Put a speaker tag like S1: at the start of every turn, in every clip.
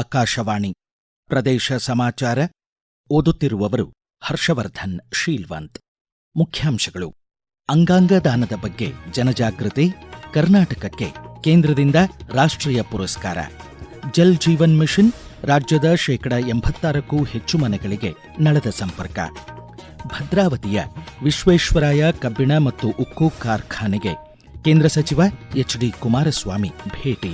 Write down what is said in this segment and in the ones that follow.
S1: ಆಕಾಶವಾಣಿ ಪ್ರದೇಶ ಸಮಾಚಾರ ಓದುತ್ತಿರುವವರು ಹರ್ಷವರ್ಧನ್ ಶೀಲ್ವಂತ್ ಮುಖ್ಯಾಂಶಗಳು ಅಂಗಾಂಗ ದಾನದ ಬಗ್ಗೆ ಜನಜಾಗೃತಿ ಕರ್ನಾಟಕಕ್ಕೆ ಕೇಂದ್ರದಿಂದ ರಾಷ್ಟ್ರೀಯ ಪುರಸ್ಕಾರ ಜಲ್ ಜೀವನ್ ಮಿಷನ್ ರಾಜ್ಯದ ಶೇಕಡ ಎಂಬತ್ತಾರಕ್ಕೂ ಹೆಚ್ಚು ಮನೆಗಳಿಗೆ ನಳದ ಸಂಪರ್ಕ ಭದ್ರಾವತಿಯ ವಿಶ್ವೇಶ್ವರಾಯ ಕಬ್ಬಿಣ ಮತ್ತು ಉಕ್ಕು ಕಾರ್ಖಾನೆಗೆ ಕೇಂದ್ರ ಸಚಿವ ಎಚ್ ಡಿ ಕುಮಾರಸ್ವಾಮಿ ಭೇಟಿ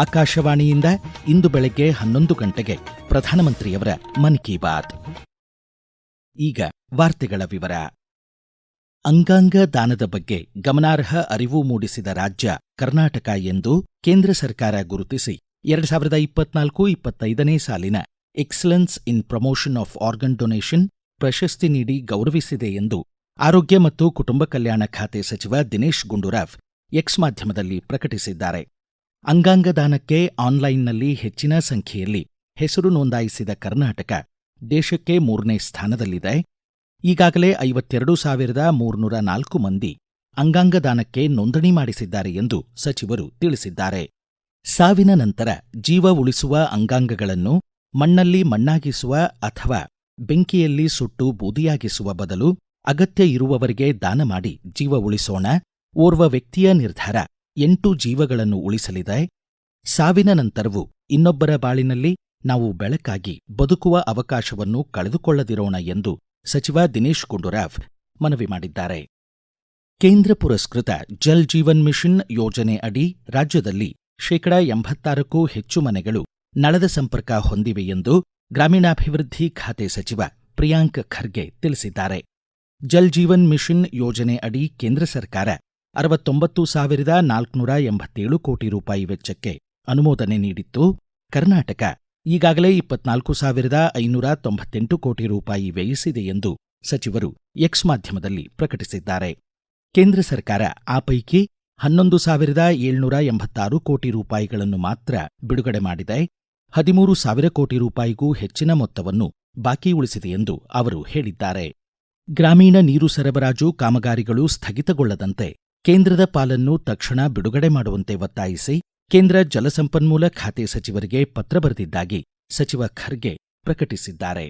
S1: ಆಕಾಶವಾಣಿಯಿಂದ ಇಂದು ಬೆಳಗ್ಗೆ ಹನ್ನೊಂದು ಗಂಟೆಗೆ ಪ್ರಧಾನಮಂತ್ರಿಯವರ ಮನ್ ಕಿ ಬಾತ್ ಈಗ ವಾರ್ತೆಗಳ ವಿವರ ಅಂಗಾಂಗ ದಾನದ ಬಗ್ಗೆ ಗಮನಾರ್ಹ ಅರಿವು ಮೂಡಿಸಿದ ರಾಜ್ಯ ಕರ್ನಾಟಕ ಎಂದು ಕೇಂದ್ರ ಸರ್ಕಾರ ಗುರುತಿಸಿ ಎರಡ್ ಸಾವಿರದ ಇಪ್ಪತ್ನಾಲ್ಕು ಇಪ್ಪತ್ತೈದನೇ ಸಾಲಿನ excellence in promotion of organ donation ಪ್ರಶಸ್ತಿ ನೀಡಿ ಗೌರವಿಸಿದೆ ಎಂದು ಆರೋಗ್ಯ ಮತ್ತು ಕುಟುಂಬ ಕಲ್ಯಾಣ ಖಾತೆ ಸಚಿವ ದಿನೇಶ್ ಗುಂಡೂರಾವ್ ಎಕ್ಸ್ ಮಾಧ್ಯಮದಲ್ಲಿ ಪ್ರಕಟಿಸಿದ್ದಾರೆ ಅಂಗಾಂಗ ದಾನಕ್ಕೆ ಆನ್ಲೈನ್ನಲ್ಲಿ ಹೆಚ್ಚಿನ ಸಂಖ್ಯೆಯಲ್ಲಿ ಹೆಸರು ನೋಂದಾಯಿಸಿದ ಕರ್ನಾಟಕ ದೇಶಕ್ಕೆ ಮೂರನೇ ಸ್ಥಾನದಲ್ಲಿದೆ ಈಗಾಗಲೇ ಐವತ್ತೆರಡು ಸಾವಿರದ ಮೂರ್ನೂರ ನಾಲ್ಕು ಮಂದಿ ಅಂಗಾಂಗ ದಾನಕ್ಕೆ ನೋಂದಣಿ ಮಾಡಿಸಿದ್ದಾರೆ ಎಂದು ಸಚಿವರು ತಿಳಿಸಿದ್ದಾರೆ ಸಾವಿನ ನಂತರ ಜೀವ ಉಳಿಸುವ ಅಂಗಾಂಗಗಳನ್ನು ಮಣ್ಣಲ್ಲಿ ಮಣ್ಣಾಗಿಸುವ ಅಥವಾ ಬೆಂಕಿಯಲ್ಲಿ ಸುಟ್ಟು ಬೂದಿಯಾಗಿಸುವ ಬದಲು ಅಗತ್ಯ ಇರುವವರಿಗೆ ದಾನ ಮಾಡಿ ಜೀವ ಉಳಿಸೋಣ ಓರ್ವ ವ್ಯಕ್ತಿಯ ನಿರ್ಧಾರ ಎಂಟು ಜೀವಗಳನ್ನು ಉಳಿಸಲಿದೆ ಸಾವಿನ ನಂತರವೂ ಇನ್ನೊಬ್ಬರ ಬಾಳಿನಲ್ಲಿ ನಾವು ಬೆಳಕಾಗಿ ಬದುಕುವ ಅವಕಾಶವನ್ನು ಕಳೆದುಕೊಳ್ಳದಿರೋಣ ಎಂದು ಸಚಿವ ದಿನೇಶ್ ಗುಂಡೂರಾವ್ ಮನವಿ ಮಾಡಿದ್ದಾರೆ ಕೇಂದ್ರ ಪುರಸ್ಕೃತ ಜಲ್ ಜೀವನ್ ಮಿಷನ್ ಯೋಜನೆ ಅಡಿ ರಾಜ್ಯದಲ್ಲಿ ಶೇಕಡಾ ಎಂಬತ್ತಾರಕ್ಕೂ ಹೆಚ್ಚು ಮನೆಗಳು ನಳದ ಸಂಪರ್ಕ ಹೊಂದಿವೆ ಎಂದು ಗ್ರಾಮೀಣಾಭಿವೃದ್ಧಿ ಖಾತೆ ಸಚಿವ ಪ್ರಿಯಾಂಕ್ ಖರ್ಗೆ ತಿಳಿಸಿದ್ದಾರೆ ಜಲ್ ಜೀವನ್ ಮಿಷನ್ ಯೋಜನೆ ಅಡಿ ಕೇಂದ್ರ ಸರ್ಕಾರ ಅರವತ್ತೊಂಬತ್ತು ಸಾವಿರದ ನಾಲ್ಕುನೂರ ಎಂಬತ್ತೇಳು ಕೋಟಿ ರೂಪಾಯಿ ವೆಚ್ಚಕ್ಕೆ ಅನುಮೋದನೆ ನೀಡಿತ್ತು ಕರ್ನಾಟಕ ಈಗಾಗಲೇ ಇಪ್ಪತ್ನಾಲ್ಕು ಸಾವಿರದ ಐನೂರ ತೊಂಬತ್ತೆಂಟು ಕೋಟಿ ರೂಪಾಯಿ ವ್ಯಯಿಸಿದೆ ಎಂದು ಸಚಿವರು ಎಕ್ಸ್ ಮಾಧ್ಯಮದಲ್ಲಿ ಪ್ರಕಟಿಸಿದ್ದಾರೆ ಕೇಂದ್ರ ಸರ್ಕಾರ ಆ ಪೈಕಿ ಹನ್ನೊಂದು ಸಾವಿರದ ಏಳ್ನೂರ ಎಂಬತ್ತಾರು ಕೋಟಿ ರೂಪಾಯಿಗಳನ್ನು ಮಾತ್ರ ಬಿಡುಗಡೆ ಮಾಡಿದೆ ಹದಿಮೂರು ಸಾವಿರ ಕೋಟಿ ರೂಪಾಯಿಗೂ ಹೆಚ್ಚಿನ ಮೊತ್ತವನ್ನು ಬಾಕಿ ಉಳಿಸಿದೆ ಎಂದು ಅವರು ಹೇಳಿದ್ದಾರೆ ಗ್ರಾಮೀಣ ನೀರು ಸರಬರಾಜು ಕಾಮಗಾರಿಗಳು ಸ್ಥಗಿತಗೊಳ್ಳದಂತೆ ಕೇಂದ್ರದ ಪಾಲನ್ನು ತಕ್ಷಣ ಬಿಡುಗಡೆ ಮಾಡುವಂತೆ ಒತ್ತಾಯಿಸಿ ಕೇಂದ್ರ ಜಲಸಂಪನ್ಮೂಲ ಖಾತೆ ಸಚಿವರಿಗೆ ಪತ್ರ ಬರೆದಿದ್ದಾಗಿ ಸಚಿವ ಖರ್ಗೆ ಪ್ರಕಟಿಸಿದ್ದಾರೆ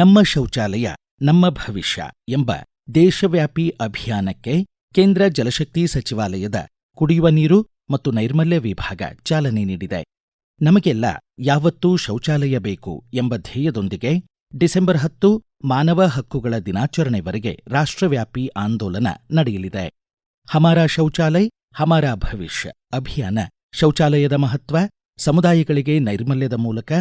S1: ನಮ್ಮ ಶೌಚಾಲಯ ನಮ್ಮ ಭವಿಷ್ಯ ಎಂಬ ದೇಶವ್ಯಾಪಿ ಅಭಿಯಾನಕ್ಕೆ ಕೇಂದ್ರ ಜಲಶಕ್ತಿ ಸಚಿವಾಲಯದ ಕುಡಿಯುವ ನೀರು ಮತ್ತು ನೈರ್ಮಲ್ಯ ವಿಭಾಗ ಚಾಲನೆ ನೀಡಿದೆ ನಮಗೆಲ್ಲ ಯಾವತ್ತೂ ಶೌಚಾಲಯ ಬೇಕು ಎಂಬ ಧ್ಯೇಯದೊಂದಿಗೆ ಡಿಸೆಂಬರ್ ಹತ್ತು ಮಾನವ ಹಕ್ಕುಗಳ ದಿನಾಚರಣೆವರೆಗೆ ರಾಷ್ಟ್ರವ್ಯಾಪಿ ಆಂದೋಲನ ನಡೆಯಲಿದೆ ಹಮಾರಾ ಶೌಚಾಲಯ ಹಮಾರ ಭವಿಷ್ಯ ಅಭಿಯಾನ ಶೌಚಾಲಯದ ಮಹತ್ವ ಸಮುದಾಯಗಳಿಗೆ ನೈರ್ಮಲ್ಯದ ಮೂಲಕ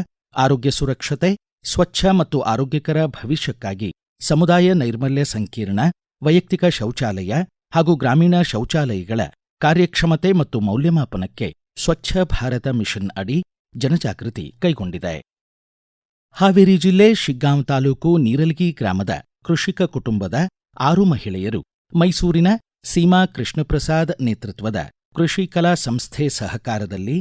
S1: ಆರೋಗ್ಯ ಸುರಕ್ಷತೆ ಸ್ವಚ್ಛ ಮತ್ತು ಆರೋಗ್ಯಕರ ಭವಿಷ್ಯಕ್ಕಾಗಿ ಸಮುದಾಯ ನೈರ್ಮಲ್ಯ ಸಂಕೀರ್ಣ ವೈಯಕ್ತಿಕ ಶೌಚಾಲಯ ಹಾಗೂ ಗ್ರಾಮೀಣ ಶೌಚಾಲಯಗಳ ಕಾರ್ಯಕ್ಷಮತೆ ಮತ್ತು ಮೌಲ್ಯಮಾಪನಕ್ಕೆ ಸ್ವಚ್ಛ ಭಾರತ ಮಿಷನ್ ಅಡಿ ಜನಜಾಗೃತಿ ಕೈಗೊಂಡಿದೆ ಹಾವೇರಿ ಜಿಲ್ಲೆ ಶಿಗ್ಗಾಂವ್ ತಾಲೂಕು ನೀರಲ್ಗಿ ಗ್ರಾಮದ ಕೃಷಿಕ ಕುಟುಂಬದ ಆರು ಮಹಿಳೆಯರು ಮೈಸೂರಿನ ಸೀಮಾ ಕೃಷ್ಣಪ್ರಸಾದ್ ನೇತೃತ್ವದ ಕೃಷಿ ಕಲಾ ಸಂಸ್ಥೆ ಸಹಕಾರದಲ್ಲಿ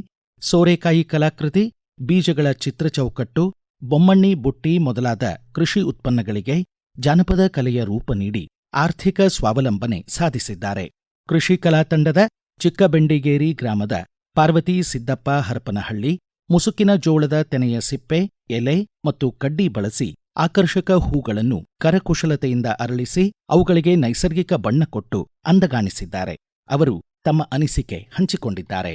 S1: ಸೋರೆಕಾಯಿ ಕಲಾಕೃತಿ ಬೀಜಗಳ ಚಿತ್ರಚೌಕಟ್ಟು ಬೊಮ್ಮಣ್ಣಿ ಬುಟ್ಟಿ ಮೊದಲಾದ ಕೃಷಿ ಉತ್ಪನ್ನಗಳಿಗೆ ಜಾನಪದ ಕಲೆಯ ರೂಪ ನೀಡಿ ಆರ್ಥಿಕ ಸ್ವಾವಲಂಬನೆ ಸಾಧಿಸಿದ್ದಾರೆ ಕೃಷಿ ಕಲಾ ತಂಡದ ಚಿಕ್ಕಬೆಂಡಿಗೇರಿ ಗ್ರಾಮದ ಪಾರ್ವತಿ ಸಿದ್ದಪ್ಪ ಹರಪನಹಳ್ಳಿ ಮುಸುಕಿನ ಜೋಳದ ತೆನೆಯ ಸಿಪ್ಪೆ ಎಲೆ ಮತ್ತು ಕಡ್ಡಿ ಬಳಸಿ ಆಕರ್ಷಕ ಹೂಗಳನ್ನು ಕರಕುಶಲತೆಯಿಂದ ಅರಳಿಸಿ ಅವುಗಳಿಗೆ ನೈಸರ್ಗಿಕ ಬಣ್ಣ ಕೊಟ್ಟು ಅಂದಗಾಣಿಸಿದ್ದಾರೆ ಅವರು ತಮ್ಮ ಅನಿಸಿಕೆ ಹಂಚಿಕೊಂಡಿದ್ದಾರೆ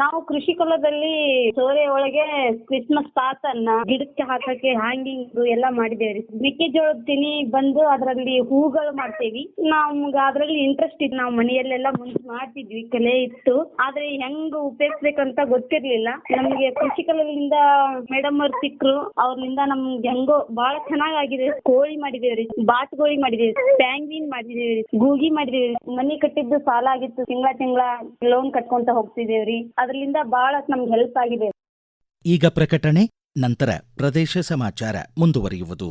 S2: ನಾವು ಕೃಷಿ ಕುಲದಲ್ಲಿ ಸೋರೆ ಒಳಗೆ ಕ್ರಿಸ್ಮಸ್ ತಾತನ್ನ ಗಿಡಕ್ಕೆ ಹಾಕಕ್ಕೆ ಹ್ಯಾಂಗಿಂಗ್ ಎಲ್ಲ ಮಾಡಿದೇವ್ರಿ ಮೆಕ್ಕೆಜೋಳದ ತಿನಿ ಬಂದು ಅದ್ರಲ್ಲಿ ಹೂಗಳು ಮಾಡ್ತೇವಿ ನಮ್ಗ ಅದ್ರಲ್ಲಿ ಇಂಟ್ರೆಸ್ಟ್ ಇತ್ತು ನಾವು ಮನೆಯಲ್ಲೆಲ್ಲ ಮುಂಚೆ ಮಾಡ್ತಿದ್ವಿ ಕಲೆ ಇತ್ತು ಆದ್ರೆ ಹೆಂಗ್ ಉಪಯೋಗಿಸ್ಬೇಕಂತ ಗೊತ್ತಿರ್ಲಿಲ್ಲ ನಮ್ಗೆ ಕೃಷಿ ಕಲದಿಂದ ಮೇಡಮ್ ಅವ್ರು ಸಿಕ್ರು ಅವ್ರಿಂದ ನಮ್ಗೆ ಹೆಂಗೋ ಬಹಳ ಆಗಿದೆ ಕೋಳಿ ಮಾಡಿದೇವ್ರಿ ಬಾತುಗೋಳಿ ಮಾಡಿದೇವ್ರಿ ಪ್ಯಾಂಗ್ವಿನ್ ಮಾಡಿದೇವ್ರಿ ಗೂಗಿ ಮಾಡಿದೇವ್ರಿ ಮನಿ ಕಟ್ಟಿದ್ದು ಸಾಲ ಆಗಿತ್ತು ತಿಂಗಳ ತಿಂಗಳ ಲೋನ್ ಕಟ್ಕೊಂತ ಹೋಗ್ತಿದೇವ್ರಿ ಅದರಿಂದ ಬಹಳ ನಮ್ಗೆ ಹೆಲ್ಪ್ ಆಗಿದೆ
S1: ಈಗ ಪ್ರಕಟಣೆ ನಂತರ ಪ್ರದೇಶ ಸಮಾಚಾರ ಮುಂದುವರಿಯುವುದು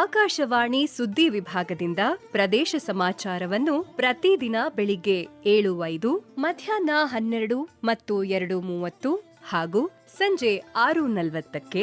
S3: ಆಕಾಶವಾಣಿ ಸುದ್ದಿ ವಿಭಾಗದಿಂದ ಪ್ರದೇಶ ಸಮಾಚಾರವನ್ನು ಪ್ರತಿದಿನ ಬೆಳಿಗ್ಗೆ ಏಳು ಐದು ಮಧ್ಯಾಹ್ನ ಹನ್ನೆರಡು ಮತ್ತು ಎರಡು ಮೂವತ್ತು ಹಾಗೂ ಸಂಜೆ ಆರು ನಲವತ್ತಕ್ಕೆ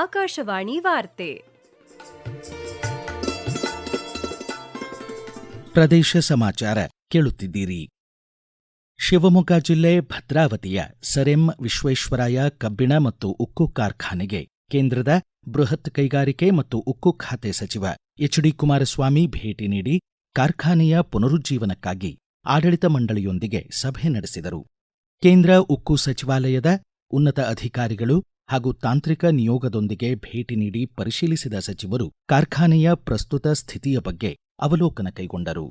S3: ಆಕಾಶವಾಣಿ ವಾರ್ತೆ
S1: ಪ್ರದೇಶ ಸಮಾಚಾರ ಕೇಳುತ್ತಿದ್ದೀರಿ ಶಿವಮೊಗ್ಗ ಜಿಲ್ಲೆ ಭದ್ರಾವತಿಯ ಸರೆಂ ವಿಶ್ವೇಶ್ವರಾಯ ಕಬ್ಬಿಣ ಮತ್ತು ಉಕ್ಕು ಕಾರ್ಖಾನೆಗೆ ಕೇಂದ್ರದ ಬೃಹತ್ ಕೈಗಾರಿಕೆ ಮತ್ತು ಉಕ್ಕು ಖಾತೆ ಸಚಿವ ಎಚ್ ಡಿ ಕುಮಾರಸ್ವಾಮಿ ಭೇಟಿ ನೀಡಿ ಕಾರ್ಖಾನೆಯ ಪುನರುಜ್ಜೀವನಕ್ಕಾಗಿ ಆಡಳಿತ ಮಂಡಳಿಯೊಂದಿಗೆ ಸಭೆ ನಡೆಸಿದರು ಕೇಂದ್ರ ಉಕ್ಕು ಸಚಿವಾಲಯದ ಉನ್ನತ ಅಧಿಕಾರಿಗಳು ಹಾಗೂ ತಾಂತ್ರಿಕ ನಿಯೋಗದೊಂದಿಗೆ ಭೇಟಿ ನೀಡಿ ಪರಿಶೀಲಿಸಿದ ಸಚಿವರು ಕಾರ್ಖಾನೆಯ ಪ್ರಸ್ತುತ ಸ್ಥಿತಿಯ ಬಗ್ಗೆ ಅವಲೋಕನ ಕೈಗೊಂಡರು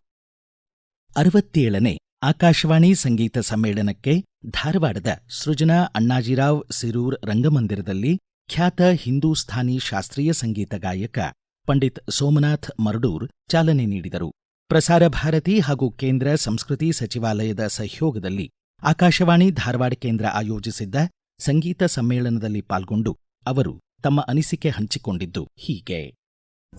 S1: ಅರವತ್ತೇಳನೇ ಆಕಾಶವಾಣಿ ಸಂಗೀತ ಸಮ್ಮೇಳನಕ್ಕೆ ಧಾರವಾಡದ ಸೃಜನಾ ಅಣ್ಣಾಜಿರಾವ್ ಸಿರೂರ್ ರಂಗಮಂದಿರದಲ್ಲಿ ಖ್ಯಾತ ಹಿಂದೂಸ್ಥಾನಿ ಶಾಸ್ತ್ರೀಯ ಸಂಗೀತ ಗಾಯಕ ಪಂಡಿತ್ ಸೋಮನಾಥ್ ಮರಡೂರ್ ಚಾಲನೆ ನೀಡಿದರು ಪ್ರಸಾರ ಭಾರತಿ ಹಾಗೂ ಕೇಂದ್ರ ಸಂಸ್ಕೃತಿ ಸಚಿವಾಲಯದ ಸಹಯೋಗದಲ್ಲಿ ಆಕಾಶವಾಣಿ ಧಾರವಾಡ ಕೇಂದ್ರ ಆಯೋಜಿಸಿದ್ದ ಸಂಗೀತ ಸಮ್ಮೇಳನದಲ್ಲಿ ಪಾಲ್ಗೊಂಡು ಅವರು ತಮ್ಮ ಅನಿಸಿಕೆ ಹಂಚಿಕೊಂಡಿದ್ದು ಹೀಗೆ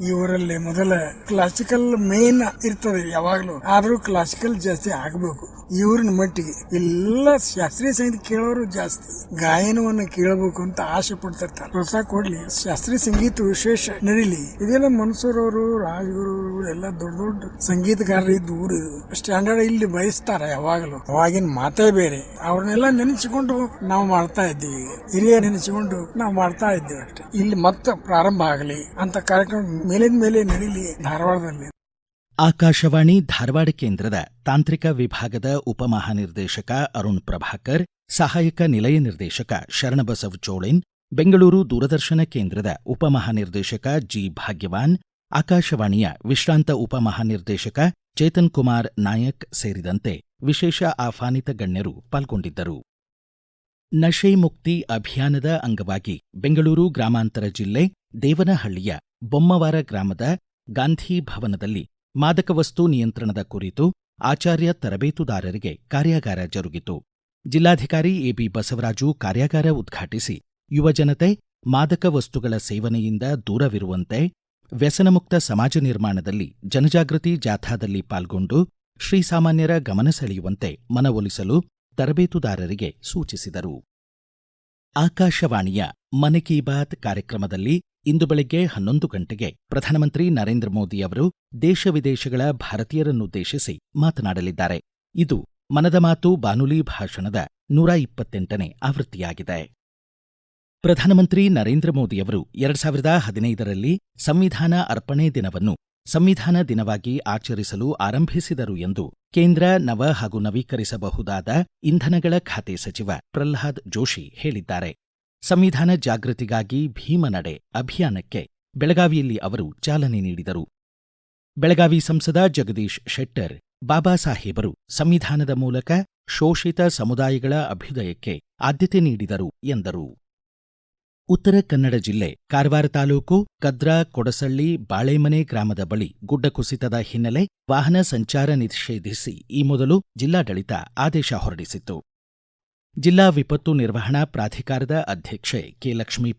S4: ಇವರಲ್ಲಿ ಮೊದಲ ಕ್ಲಾಸಿಕಲ್ ಮೇನ್ ಇರ್ತದೆ ಯಾವಾಗ್ಲೂ ಆದ್ರೂ ಕ್ಲಾಸಿಕಲ್ ಜಾಸ್ತಿ ಆಗ್ಬೇಕು ಇವ್ರನ್ನ ಮಟ್ಟಿಗೆ ಎಲ್ಲ ಶಾಸ್ತ್ರೀಯ ಸಂಗೀತ ಕೇಳೋರು ಜಾಸ್ತಿ ಗಾಯನವನ್ನು ಕೇಳಬೇಕು ಅಂತ ಆಸೆ ಪಡ್ತಿರ್ತಾರೆ ಪ್ರೋತ್ಸಾಹ ಕೊಡ್ಲಿ ಶಾಸ್ತ್ರೀಯ ಸಂಗೀತ ವಿಶೇಷ ನಡೀಲಿ ಇದೆಲ್ಲ ಮನ್ಸೂರವರು ಅವರು ಎಲ್ಲ ದೊಡ್ಡ ದೊಡ್ಡ ಸಂಗೀತಗಾರರು ಇದ್ದು ಊರು ಸ್ಟ್ಯಾಂಡರ್ಡ್ ಇಲ್ಲಿ ಬಯಸ್ತಾರ ಯಾವಾಗಲೂ ಅವಾಗಿನ ಮಾತೇ ಬೇರೆ ಅವ್ರನ್ನೆಲ್ಲ ನೆನೆಸಿಕೊಂಡು ನಾವು ಮಾಡ್ತಾ ಇದ್ದೀವಿ ಹಿರಿಯ ನೆನೆಸಿಕೊಂಡು ನಾವು ಮಾಡ್ತಾ ಇದ್ದೀವಿ ಅಷ್ಟೇ ಇಲ್ಲಿ ಮತ್ತೆ ಪ್ರಾರಂಭ ಆಗಲಿ ಅಂತ ಕಾರ್ಯಕ್ರಮ ಮೇಲಿನ ಮೇಲೆ
S1: ಆಕಾಶವಾಣಿ ಧಾರವಾಡ ಕೇಂದ್ರದ ತಾಂತ್ರಿಕ ವಿಭಾಗದ ಉಪಮಹಾನಿರ್ದೇಶಕ ಅರುಣ್ ಪ್ರಭಾಕರ್ ಸಹಾಯಕ ನಿಲಯ ನಿರ್ದೇಶಕ ಶರಣಬಸವ್ ಚೋಳಿನ್ ಬೆಂಗಳೂರು ದೂರದರ್ಶನ ಕೇಂದ್ರದ ಉಪಮಹಾನಿರ್ದೇಶಕ ಜಿ ಭಾಗ್ಯವಾನ್ ಆಕಾಶವಾಣಿಯ ವಿಶ್ರಾಂತ ಉಪಮಹಾನಿರ್ದೇಶಕ ಚೇತನ್ ಕುಮಾರ್ ನಾಯಕ್ ಸೇರಿದಂತೆ ವಿಶೇಷ ಆಹ್ವಾನಿತ ಗಣ್ಯರು ಪಾಲ್ಗೊಂಡಿದ್ದರು ನಶೆ ಮುಕ್ತಿ ಅಭಿಯಾನದ ಅಂಗವಾಗಿ ಬೆಂಗಳೂರು ಗ್ರಾಮಾಂತರ ಜಿಲ್ಲೆ ದೇವನಹಳ್ಳಿಯ ಬೊಮ್ಮವಾರ ಗ್ರಾಮದ ಗಾಂಧಿ ಭವನದಲ್ಲಿ ಮಾದಕ ವಸ್ತು ನಿಯಂತ್ರಣದ ಕುರಿತು ಆಚಾರ್ಯ ತರಬೇತುದಾರರಿಗೆ ಕಾರ್ಯಾಗಾರ ಜರುಗಿತು ಜಿಲ್ಲಾಧಿಕಾರಿ ಎಬಿ ಬಸವರಾಜು ಕಾರ್ಯಾಗಾರ ಉದ್ಘಾಟಿಸಿ ಯುವಜನತೆ ಮಾದಕ ವಸ್ತುಗಳ ಸೇವನೆಯಿಂದ ದೂರವಿರುವಂತೆ ವ್ಯಸನಮುಕ್ತ ಸಮಾಜ ನಿರ್ಮಾಣದಲ್ಲಿ ಜನಜಾಗೃತಿ ಜಾಥಾದಲ್ಲಿ ಪಾಲ್ಗೊಂಡು ಶ್ರೀಸಾಮಾನ್ಯರ ಗಮನ ಸೆಳೆಯುವಂತೆ ಮನವೊಲಿಸಲು ತರಬೇತುದಾರರಿಗೆ ಸೂಚಿಸಿದರು ಆಕಾಶವಾಣಿಯ ಮನ್ ಕಿ ಬಾತ್ ಕಾರ್ಯಕ್ರಮದಲ್ಲಿ ಇಂದು ಬೆಳಗ್ಗೆ ಹನ್ನೊಂದು ಗಂಟೆಗೆ ಪ್ರಧಾನಮಂತ್ರಿ ನರೇಂದ್ರ ಮೋದಿ ಅವರು ದೇಶ ವಿದೇಶಗಳ ಭಾರತೀಯರನ್ನುದ್ದೇಶಿಸಿ ಮಾತನಾಡಲಿದ್ದಾರೆ ಇದು ಮನದ ಮಾತು ಬಾನುಲಿ ಭಾಷಣದ ನೂರ ಇಪ್ಪತ್ತೆಂಟನೇ ಆವೃತ್ತಿಯಾಗಿದೆ ಪ್ರಧಾನಮಂತ್ರಿ ನರೇಂದ್ರ ಮೋದಿಯವರು ಎರಡ್ ಸಾವಿರದ ಹದಿನೈದರಲ್ಲಿ ಸಂವಿಧಾನ ಅರ್ಪಣೆ ದಿನವನ್ನು ಸಂವಿಧಾನ ದಿನವಾಗಿ ಆಚರಿಸಲು ಆರಂಭಿಸಿದರು ಎಂದು ಕೇಂದ್ರ ನವ ಹಾಗೂ ನವೀಕರಿಸಬಹುದಾದ ಇಂಧನಗಳ ಖಾತೆ ಸಚಿವ ಪ್ರಹ್ಲಾದ್ ಜೋಶಿ ಹೇಳಿದ್ದಾರೆ ಸಂವಿಧಾನ ಜಾಗೃತಿಗಾಗಿ ಭೀಮನಡೆ ಅಭಿಯಾನಕ್ಕೆ ಬೆಳಗಾವಿಯಲ್ಲಿ ಅವರು ಚಾಲನೆ ನೀಡಿದರು ಬೆಳಗಾವಿ ಸಂಸದ ಜಗದೀಶ್ ಶೆಟ್ಟರ್ ಬಾಬಾ ಸಾಹೇಬರು ಸಂವಿಧಾನದ ಮೂಲಕ ಶೋಷಿತ ಸಮುದಾಯಗಳ ಅಭ್ಯುದಯಕ್ಕೆ ಆದ್ಯತೆ ನೀಡಿದರು ಎಂದರು ಉತ್ತರ ಕನ್ನಡ ಜಿಲ್ಲೆ ಕಾರವಾರ ತಾಲೂಕು ಕದ್ರಾ ಕೊಡಸಳ್ಳಿ ಬಾಳೆಮನೆ ಗ್ರಾಮದ ಬಳಿ ಗುಡ್ಡ ಕುಸಿತದ ಹಿನ್ನೆಲೆ ವಾಹನ ಸಂಚಾರ ನಿಷೇಧಿಸಿ ಈ ಮೊದಲು ಜಿಲ್ಲಾಡಳಿತ ಆದೇಶ ಹೊರಡಿಸಿತ್ತು ಜಿಲ್ಲಾ ವಿಪತ್ತು ನಿರ್ವಹಣಾ ಪ್ರಾಧಿಕಾರದ ಅಧ್ಯಕ್ಷೆ ಕೆ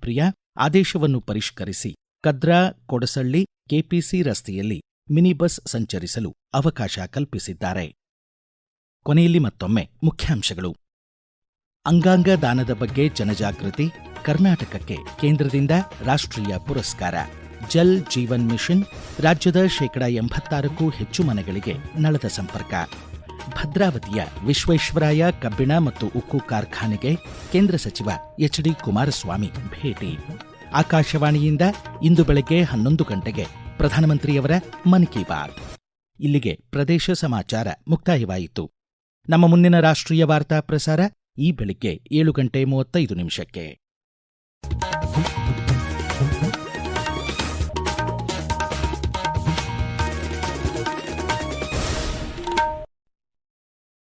S1: ಪ್ರಿಯಾ ಆದೇಶವನ್ನು ಪರಿಷ್ಕರಿಸಿ ಕದ್ರಾ ಕೊಡಸಳ್ಳಿ ಕೆಪಿಸಿ ರಸ್ತೆಯಲ್ಲಿ ಮಿನಿ ಬಸ್ ಸಂಚರಿಸಲು ಅವಕಾಶ ಕಲ್ಪಿಸಿದ್ದಾರೆ ಕೊನೆಯಲ್ಲಿ ಮತ್ತೊಮ್ಮೆ ಮುಖ್ಯಾಂಶಗಳು ಅಂಗಾಂಗ ದಾನದ ಬಗ್ಗೆ ಜನಜಾಗೃತಿ ಕರ್ನಾಟಕಕ್ಕೆ ಕೇಂದ್ರದಿಂದ ರಾಷ್ಟ್ರೀಯ ಪುರಸ್ಕಾರ ಜಲ್ ಜೀವನ್ ಮಿಷನ್ ರಾಜ್ಯದ ಶೇಕಡಾ ಎಂಬತ್ತಾರಕ್ಕೂ ಹೆಚ್ಚು ಮನೆಗಳಿಗೆ ನಳದ ಸಂಪರ್ಕ ಭದ್ರಾವತಿಯ ವಿಶ್ವೇಶ್ವರಾಯ ಕಬ್ಬಿಣ ಮತ್ತು ಉಕ್ಕು ಕಾರ್ಖಾನೆಗೆ ಕೇಂದ್ರ ಸಚಿವ ಎಚ್ ಡಿ ಕುಮಾರಸ್ವಾಮಿ ಭೇಟಿ ಆಕಾಶವಾಣಿಯಿಂದ ಇಂದು ಬೆಳಗ್ಗೆ ಹನ್ನೊಂದು ಗಂಟೆಗೆ ಪ್ರಧಾನಮಂತ್ರಿಯವರ ಮನ್ ಕಿ ಬಾತ್ ಇಲ್ಲಿಗೆ ಪ್ರದೇಶ ಸಮಾಚಾರ ಮುಕ್ತಾಯವಾಯಿತು ನಮ್ಮ ಮುಂದಿನ ರಾಷ್ಟ್ರೀಯ ವಾರ್ತಾ ಪ್ರಸಾರ ಈ ಬೆಳಿಗ್ಗೆ ಏಳು ಗಂಟೆ ಮೂವತ್ತೈದು ನಿಮಿಷಕ್ಕೆ